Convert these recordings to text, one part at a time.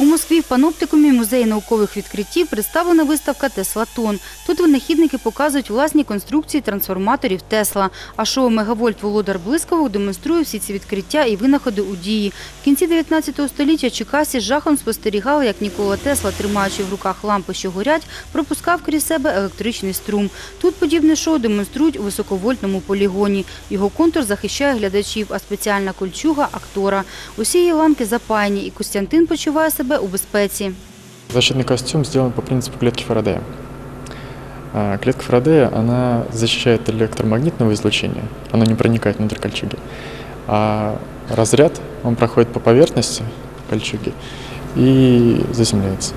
У Москві в паноптикумі музеї наукових відкриттів представлена виставка «Теслатон». Тут винахідники показують власні конструкції трансформаторів Тесла. А шоу «Мегавольт Володар Блисковок» демонструє всі ці відкриття і винаходи у дії. В кінці 19 століття Чикасі жахом спостерігали, як Нікола Тесла, тримаючи в руках лампи, що горять, пропускав крізь себе електричний струм. Тут подібне шоу демонструють у високовольтному полігоні. Його контур захищає глядачів, а спеціальна кольчуга – актора. Усі її ланки запаяні, і Костянтин почуває себе у безпеці. Защитный костюм сделан по принципу клетки Фарадея. А, Клетка Фарадея, она защищает электромагнитного излучения, оно не проникает внутрь кольчуги. А разряд, он проходит по поверхности кольчуги и заземляется.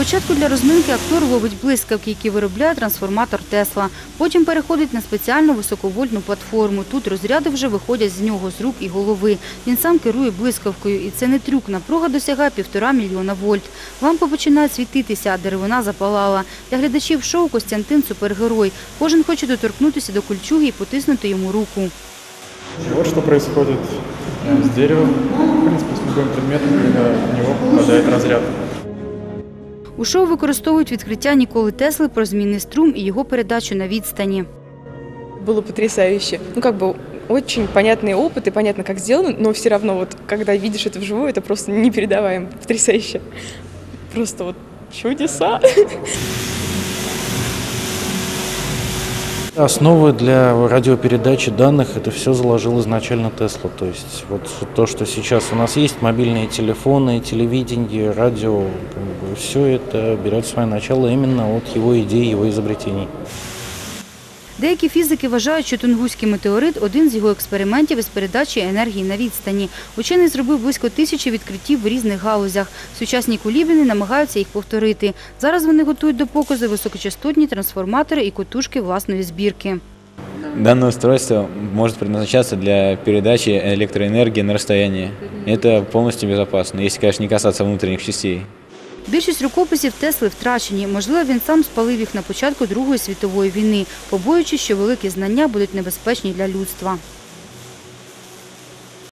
Спочатку для розминки актор ловить блискавки, які виробляє трансформатор Тесла. Потім переходить на спеціальну високовольтну платформу. Тут розряди вже виходять з нього з рук і голови. Він сам керує блискавкою, і це не трюк. Напруга досягає півтора мільйона вольт. Лампи починають світитися, а деревина запалала. Для глядачів шоу Костянтин супергерой. Кожен хоче доторкнутися до кульчуги і потиснути йому руку. Вот что происходит с деревом, в принципе, У шоу використовують відкриття Ніколи Тесли про змінний струм і його передачу на відстані. было потрясающе. Ну, как бы очень понятный опыт и понятно, как сделано, но все равно вот, когда видишь это вживую, это просто непередаваемо, потрясающе. Просто вот чудеса. Основы для радиопередачи данных это все заложил изначально Тесла. То есть вот то, что сейчас у нас есть, мобильные телефоны, телевидение, радио, все это берет свое начало именно от его идей, его изобретений. Деякі фізики вважають, що Тунгуський метеорит – один з його експериментів із передачі енергії на відстані. Учений зробив близько тисячі відкриттів в різних галузях. Сучасні кулібіни намагаються їх повторити. Зараз вони готують до показу високочастотні трансформатори і котушки власної збірки. Данное устройство может предназначаться для передачи электроэнергии на расстоянии. Это полностью безопасно, если, конечно, не касаться внутренних частей. Більшість рукописів Тесли втрачені. Можливо, він сам спалив їх на початку Другої світової війни, побоюючись, що великі знання будуть небезпечні для людства.